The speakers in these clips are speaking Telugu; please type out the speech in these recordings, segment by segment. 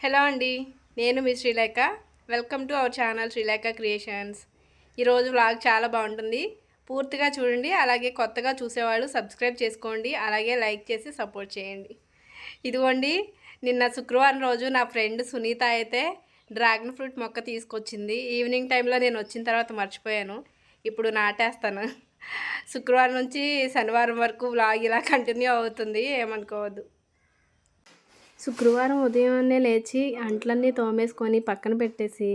హలో అండి నేను మీ Srilekha. Welcome to our channel Srilekha creations ఈరోజు వ్లాగ్ చాలా బాగుంటుంది. పూర్తిగా చూడండి అలాగే కొత్తగా చూసేవాళ్ళు సబ్స్క్రైబ్ చేసుకోండి అలాగే లైక్ చేసి సపోర్ట్ చేయండి. ఇదిగోండి నిన్న శుక్రవారం రోజు నా ఫ్రెండ్ సునీత అయితే డ్రాగన్ ఫ్రూట్ మొక్క తీసుకొచ్చింది. ఈవినింగ్ టైంలో నేను వచ్చిన తర్వాత మర్చిపోయాను. ఇప్పుడు నాటేస్తాను. శుక్రవారం నుంచి శనివారం వరకు వ్లాగ్ ఇలా కంటిన్యూ అవుతుంది ఏమనుకోవద్దు. శుక్రవారం ఉదయాన్నే లేచి అంట్లన్నీ తోమేసుకొని పక్కన పెట్టేసి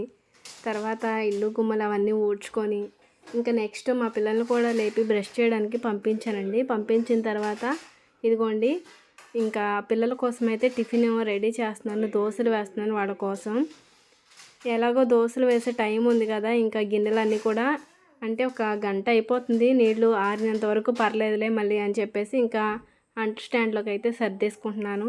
తర్వాత ఇల్లు గుమ్మలు అవన్నీ ఊడ్చుకొని ఇంకా నెక్స్ట్ మా పిల్లల్ని కూడా లేపి బ్రష్ చేయడానికి పంపించానండి. పంపించిన తర్వాత ఇదిగోండి ఇంకా పిల్లల కోసం అయితే టిఫిన్ రెడీ చేస్తున్నాను దోశలు వేస్తున్నాను వాళ్ళ కోసం. ఎలాగో దోశలు వేసే టైం ఉంది కదా ఇంకా గిన్నెలన్నీ కూడా అంటే ఒక గంట అయిపోతుంది నీళ్ళు ఆరినంత వరకు పర్లేదులే మళ్ళీ అని చెప్పేసి ఇంకా అంటు స్టాండ్లోకి అయితే సర్దేసుకుంటున్నాను.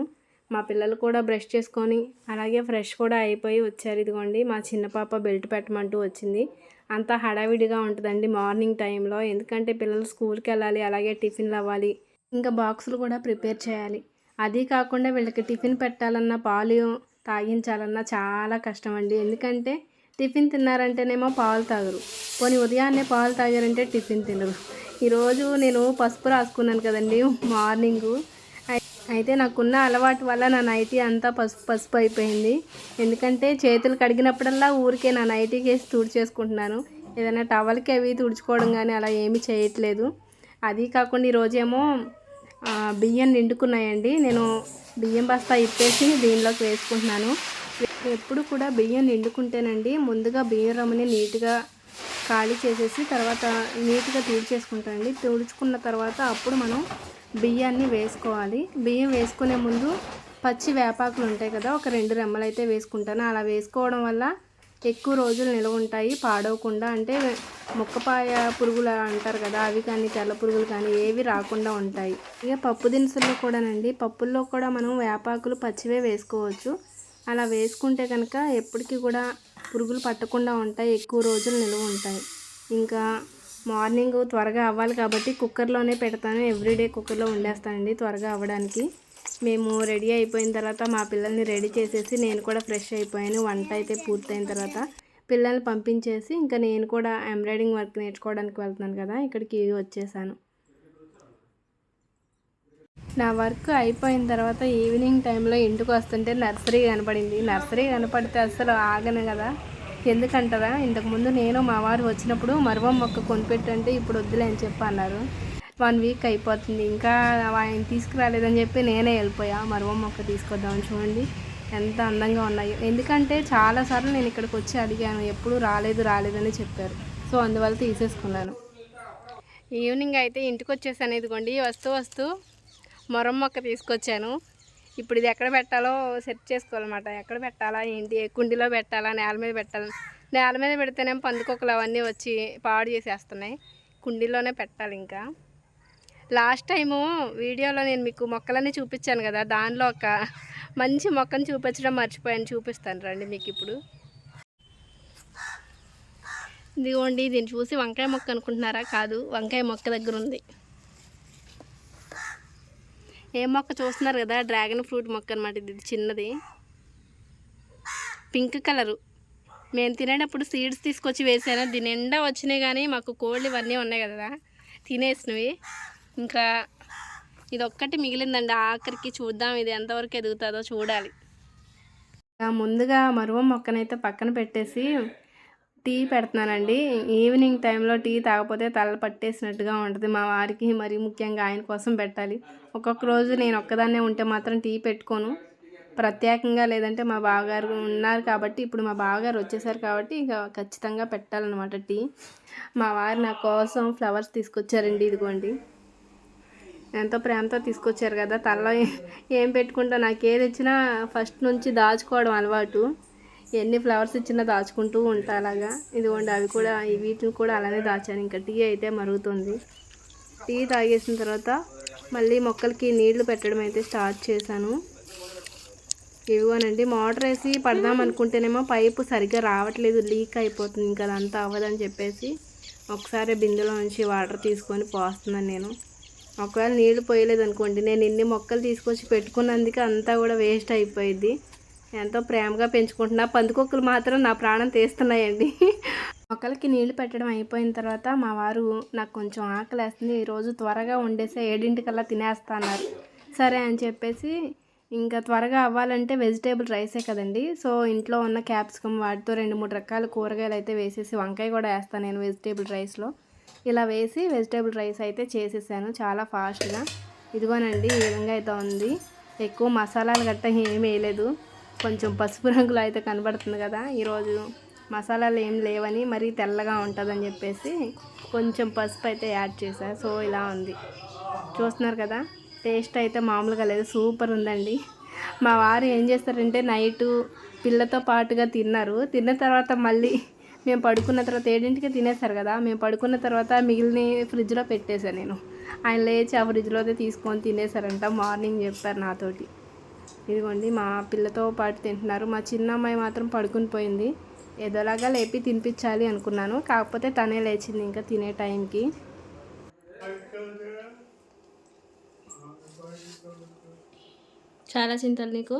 మా పిల్లలు కూడా బ్రష్ చేసుకొని అలాగే ఫ్రెష్ కూడా అయిపోయి వచ్చారు. ఇదిగోండి మా చిన్న పాప బెల్ట్ పెట్టమంటూ వచ్చింది. అంతా హడావిడిగా ఉంటుందండి మార్నింగ్ టైంలో. ఎందుకంటే పిల్లలు స్కూల్కి వెళ్ళాలి అలాగే టిఫిన్లు అవ్వాలి ఇంకా బాక్సులు కూడా ప్రిపేర్ చేయాలి. అది కాకుండా వీళ్ళకి టిఫిన్ పెట్టాలన్నా పాలు తాగించాలన్నా చాలా కష్టం అండి ఎందుకంటే టిఫిన్ తిన్నారంటేనేమో పాలు తాగరు. పోనీ ఉదయాన్నే పాలు తాగారంటే టిఫిన్ తినరు. ఈరోజు నేను పసుపు రాసుకున్నాను కదండి మార్నింగు. అయితే నాకున్న అలవాటు వల్ల నా నైటీ అంతా పసుపు పసుపు అయిపోయింది. ఎందుకంటే చేతులు కడిగినప్పుడల్లా ఊరికే నా నైటీకి వేసి తుడిచేసుకుంటున్నాను. ఏదైనా టవల్కి అవి తుడుచుకోవడం కానీ అలా ఏమీ చేయట్లేదు. అది కాకుండా ఈరోజేమో బియ్యం నిండుకున్నాయండి. నేను బియ్యం బస్తా ఇప్పేసి దీనిలోకి వేసుకుంటున్నాను. ఎప్పుడు కూడా బియ్యం నిండుకుంటేనండి ముందుగా బియ్యం రమ్మని నీట్గా ఖాళీ చేసేసి తర్వాత నీట్గా తుడిచేసుకుంటానండి. తుడుచుకున్న తర్వాత అప్పుడు మనం బియ్యాన్ని వేసుకోవాలి. బియ్యం వేసుకునే ముందు పచ్చి వేపాకులు ఉంటాయి కదా ఒక రెండు రెమ్మలు అయితే వేసుకుంటాను. అలా వేసుకోవడం వల్ల ఎక్కువ రోజులు నిల్వ ఉంటాయి పాడవకుండా. అంటే మొక్కపాయ పురుగులు అంటారు కదా అవి కానీ తెల్ల పురుగులు కానీ ఏవి రాకుండా ఉంటాయి. ఇక పప్పు దినుసుల్లో కూడానండి పప్పుల్లో కూడా మనం వేపాకులు పచ్చివే వేసుకోవచ్చు. అలా వేసుకుంటే కనుక ఎప్పటికీ కూడా పురుగులు పట్టకుండా ఉంటాయి ఎక్కువ రోజులు నిలువ ఉంటాయి. ఇంకా మార్నింగ్ త్వరగా అవ్వాలి కాబట్టి కుక్కర్లోనే పెడతాను. ఎవ్రీడే కుక్కర్లో వండేస్తానండి త్వరగా అవ్వడానికి. మేము రెడీ అయిపోయిన తర్వాత మా పిల్లల్ని రెడీ చేసేసి నేను కూడా ఫ్రెష్ అయిపోయాను. వంట అయితే పూర్తయిన తర్వాత పిల్లల్ని పంపించేసి ఇంకా నేను కూడా ఎంబ్రాయిడింగ్ వర్క్ నేర్చుకోవడానికి వెళ్తున్నాను కదా ఇక్కడికి వచ్చేసాను. నా వర్క్ అయిపోయిన తర్వాత ఈవినింగ్ టైంలో ఇంటికి వస్తుంటే నర్సరీ కనపడింది. నర్సరీ కనపడితే అసలు ఆగను కదా. ఎందుకంటారా? ఇంతకుముందు నేను మా వారు వచ్చినప్పుడు మరువం మొక్క కొనిపెట్టంటే ఇప్పుడు వద్దులే అని చెప్పి అన్నారు. వన్ వీక్ అయిపోతుంది. ఇంకా ఆయన తీసుకురాలేదని చెప్పి నేనే వెళ్ళిపోయా. మరువం మొక్క తీసుకొద్దామని చూడండి. ఎంత అందంగా ఉన్నాయో. ఎందుకంటే చాలాసార్లు నేను ఇక్కడికి వచ్చి అడిగాను. ఎప్పుడు రాలేదు రాలేదని చెప్పారు. సో అందువల్ల తీసేసుకున్నాను. ఈవినింగ్ అయితే ఇంటికి వచ్చేసాను. ఇదిగోండి వస్తూ వస్తూ మొరం మొక్క తీసుకొచ్చాను. ఇప్పుడు ఇది ఎక్కడ పెట్టాలో సెట్ చేసుకోవాలన్నమాట. ఎక్కడ పెట్టాలా ఏంటి కుండీలో పెట్టాలా నేల మీద పెట్టాలా. నేల మీద పెడితేనేమో పందుకొక్కలు అవన్నీ వచ్చి పాడు చేసేస్తున్నాయి. కుండీలోనే పెట్టాలి ఇంకా. లాస్ట్ టైము వీడియోలో నేను మీకు మొక్కలన్నీ చూపించాను కదా దానిలో ఒక మంచి మొక్కను చూపించడం మర్చిపోయాను. చూపిస్తాను రండి మీకు ఇప్పుడు. ఇదిగోండి దీన్ని చూసి వంకాయ మొక్క అనుకుంటున్నారా? కాదు వంకాయ మొక్క దగ్గర ఉంది. ఏ మొక్క చూస్తున్నారు కదా? డ్రాగన్ ఫ్రూట్ మొక్క అనమాట ఇది చిన్నది. Pink colour. మేము తినేటప్పుడు సీడ్స్ తీసుకొచ్చి వేసాను. దీని నిండా వచ్చినాయి కానీ మాకు కోళ్ళు ఇవన్నీ ఉన్నాయి కదా తినేసినవి. ఇంకా ఇది ఒక్కటి మిగిలిందండి. ఆఖరికి చూద్దాం ఇది ఎంతవరకు ఎదుగుతుందో చూడాలి. ముందుగా మరువ మొక్కనైతే పక్కన పెట్టేసి టీ పెడుతున్నానండి. ఈవినింగ్ టైంలో టీ తాగపోతే తల పట్టేసినట్టుగా ఉంటుంది. మా వారికి మరి ముఖ్యంగా ఆయన కోసం పెట్టాలి. ఒక్కొక్క రోజు నేను ఒక్కదాన్నే ఉంటే మాత్రం టీ పెట్టుకోను. ప్రత్యేకంగా లేదంటే మా బావగారు ఉన్నారు కాబట్టి ఇప్పుడు మా బావగారు వచ్చేసారు కాబట్టి ఇక ఖచ్చితంగా పెట్టాలన్నమాట టీ. మా వారు నా కోసం ఫ్లవర్స్ తీసుకొచ్చారండి ఇదిగోండి. ఎంతో ప్రేమతో తీసుకొచ్చారు కదా. తలలో ఏం పెట్టుకుంటా నాకు ఏది ఇచ్చినా ఫస్ట్ నుంచి దాచుకోవడం అలవాటు. ఎన్ని ఫ్లవర్స్ ఇచ్చినా దాచుకుంటూ ఉంటా అలాగా. ఇదిగోండి అవి కూడా వీటిని కూడా అలానే దాచాను. ఇంకా టీ అయితే మరుగుతుంది. టీ తాగేసిన తర్వాత మళ్ళీ మొక్కలకి నీళ్ళు పెట్టడం అయితే స్టార్ట్ చేశాను. ఇవిగోనండి మోటార్ వేసి పడదాం అనుకుంటేనేమో పైపు సరిగ్గా రావట్లేదు లీక్ అయిపోతుంది. ఇంకా అదంతా అవ్వదని చెప్పేసి ఒకసారి బిందెలో నుంచి వాటర్ తీసుకొని పోస్తున్నాను నేను. ఒకవేళ నీళ్ళు పోయలేదు అనుకోండి నేను ఇన్ని మొక్కలు తీసుకొచ్చి పెట్టుకున్నందుకు అంతా కూడా వేస్ట్ అయిపోయింది ఎంతో ప్రేమగా పెంచుకుంటున్నా. పందికొక్కులు మాత్రం నా ప్రాణం తీస్తున్నాయండి. మొక్కలకి నీళ్ళు పెట్టడం అయిపోయిన తర్వాత మా వారు నాకు కొంచెం ఆకలి వేస్తుంది ఈరోజు త్వరగా వండేసే ఏడింటికల్లా తినేస్తా అన్నారు సరే అని చెప్పేసి ఇంకా త్వరగా అవ్వాలంటే వెజిటేబుల్ రైసే కదండి. సో ఇంట్లో ఉన్న క్యాప్సికమ్ వాటితో రెండు మూడు రకాల కూరగాయలు అయితే వేసేసి వంకాయ కూడా వేస్తాను నేను వెజిటేబుల్ రైస్లో. ఇలా వేసి వెజిటేబుల్ రైస్ అయితే చేసేసాను చాలా ఫాస్ట్గా. ఇదిగోనండి ఈ విధంగా అయితే ఉంది. ఎక్కువ మసాలాలు గట్ట ఏమీ వేయలేదు. కొంచెం పసుపు రంగులో అయితే కనబడుతుంది కదా ఈరోజు మసాలాలు ఏం లేవని మరీ తెల్లగా ఉంటుందని చెప్పేసి కొంచెం పసుపు అయితే యాడ్ చేశా. సో ఇలా ఉంది. చూస్తున్నారు కదా టేస్ట్ అయితే మామూలుగా లేదు సూపర్ ఉందండి. మా వారు ఏం చేస్తారంటే నైటు పిల్లతో పాటుగా తిన్నారు. తిన్న తర్వాత మళ్ళీ మేము పడుకున్న తర్వాత ఏడింటికి తినేస్తారు కదా మేము పడుకున్న తర్వాత మిగిలిన ఫ్రిడ్జ్లో పెట్టేశాను నేను. ఆయన లేచి ఆ ఫ్రిడ్జ్లోనే తీసుకొని తినేశారంట మార్నింగ్ చెప్పారు నాతోటి. ఇదిగోండి మా పిల్లతో పాటు తింటున్నారు. మా చిన్న అమ్మాయి మాత్రం పడుకుని పోయింది. ఏదోలాగా లేపి తినిపించాలి అనుకున్నాను. కాకపోతే తనే లేచింది ఇంకా తినే టైంకి. చాలా చింతలు నీకు?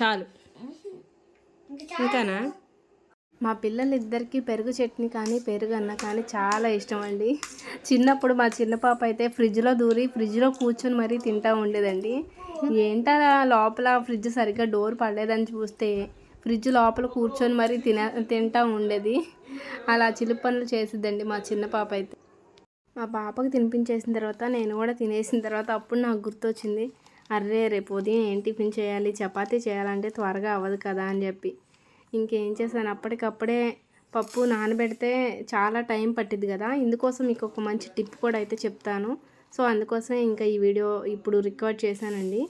చాలు ఇంకానా? మా పిల్లలిద్దరికీ పెరుగు చట్నీ కానీ పెరుగు అన్న కానీ చాలా ఇష్టం అండి చిన్నప్పుడు మా చిన్న పాప అయితే ఫ్రిడ్జ్లో దూరి ఫ్రిడ్జ్లో కూర్చొని మరీ తింటూ ఉండేదండి. ఏంటా లోపల ఫ్రిడ్జ్ సరిగ్గా డోర్ పడలేదని చూస్తే ఫ్రిడ్జ్ లోపల కూర్చొని మరీ తిన తింటూ ఉండేది. అలా చిలుపు పనులు చేసిద్దండి మా చిన్న పాప అయితే. మా పాపకు తినిపించేసిన తర్వాత నేను కూడా తినేసిన తర్వాత అప్పుడు నాకు గుర్తొచ్చింది అర్రే రేపు ఉదయం ఏం టిఫిన్ చేయాలి? చపాతీ చేయాలంటే త్వరగా అవ్వదు కదా అని చెప్పి. ఇంకేం చేశాను అప్పటికప్పుడే పప్పు నానబెడితే చాలా టైం పట్టింది కదా. ఇందుకోసం మీకు ఒక మంచి టిప్ కూడా అయితే చెప్తాను. సో అందుకోసం ఇంకా ఈ వీడియో ఇప్పుడు రికార్డ్ చేశానండి.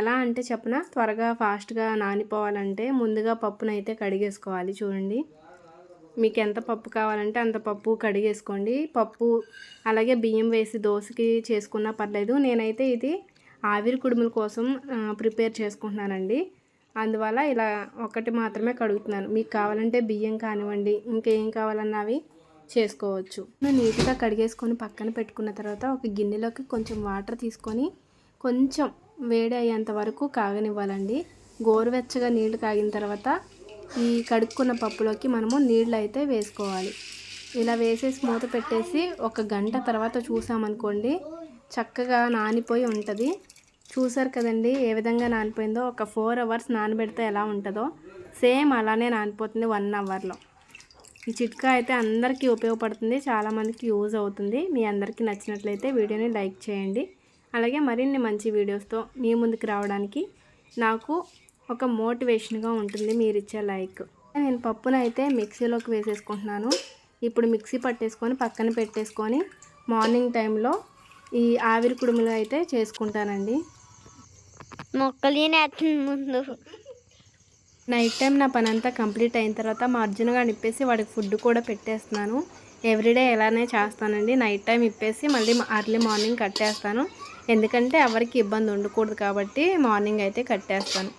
ఎలా అంటే చెప్పిన? త్వరగా ఫాస్ట్గా నానిపోవాలంటే ముందుగా పప్పునైతే కడిగేసుకోవాలి చూడండి. మీకు ఎంత పప్పు కావాలంటే అంత పప్పు కడిగేసుకోండి. పప్పు అలాగే బియ్యం వేసి దోశకి చేసుకున్నా పర్లేదు. నేనైతే ఇది ఆవిరి కుడుముల కోసం ప్రిపేర్ చేసుకుంటున్నానండి. అందువల్ల ఇలా ఒకటి మాత్రమే కడుగుతున్నాను. మీకు కావాలంటే బియ్యం కానివ్వండి ఇంకేం కావాలన్నా అవి చేసుకోవచ్చు. నేను నీట్గా కడిగేసుకొని పక్కన పెట్టుకున్న తర్వాత ఒక గిన్నెలోకి కొంచెం వాటర్ తీసుకొని కొంచెం వేడి అయ్యేంత వరకు కాగనివ్వాలండి. గోరువెచ్చగా నీళ్ళు కాగిన తర్వాత ఈ కడుక్కున్న పప్పులోకి మనము నీళ్ళు అయితే వేసుకోవాలి. ఇలా వేసేసి మూత పెట్టేసి ఒక గంట తర్వాత చూసామనుకోండి చక్కగా నానిపోయి ఉంటుంది. చూసారు కదండి ఏ విధంగా నానిపోయిందో. ఒక ఫోర్ అవర్స్ నానబెడితే ఎలా ఉంటుందో. సేమ్ అలానే నానిపోతుంది వన్ అవర్లో ఈ చిట్కా అయితే అందరికీ ఉపయోగపడుతుంది చాలామందికి యూజ్ అవుతుంది. మీ అందరికీ నచ్చినట్లయితే వీడియోని లైక్ చేయండి. అలాగే మరిన్ని మంచి వీడియోస్తో మీ ముందుకు రావడానికి నాకు ఒక మోటివేషన్గా ఉంటుంది మీరు ఇచ్చే లైక్. నేను పప్పును అయితే మిక్సీలోకి వేసేసుకుంటున్నాను. ఇప్పుడు మిక్సీ పట్టేసుకొని పక్కన పెట్టేసుకొని మార్నింగ్ టైంలో ఈ ఆవిరి కుడుములు అయితే చేసుకుంటానండి. మొక్కలు నేస్తుంది ముందు? నైట్ టైం నా పని అంతా కంప్లీట్ అయిన తర్వాత మా అర్జున్గా ఇప్పేసి వాడికి ఫుడ్ కూడా పెట్టేస్తున్నాను. ఎవ్రీడే ఎలానే చేస్తానండి. నైట్ టైం ఇప్పేసి మళ్ళీ అర్లీ మార్నింగ్ కట్టేస్తాను. ఎందుకంటే ఎవరికి ఇబ్బంది ఉండకూడదు కాబట్టి మార్నింగ్ అయితే కట్టేస్తాను.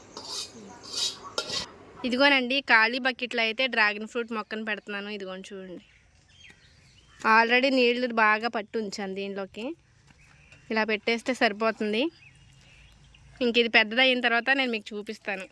ఇదిగోనండి ఖాళీ బకెట్లో అయితే డ్రాగన్ ఫ్రూట్ మొక్కను పెడుతున్నాను. ఇదిగోని చూడండి. ఆల్రెడీ నీళ్ళు బాగా పట్టి ఉంచాను దీనిలోకి. ఇలా పెట్టేస్తే సరిపోతుంది. ఇంక ఇది పెద్దదైన తర్వాత నేను మీకు చూపిస్తాను.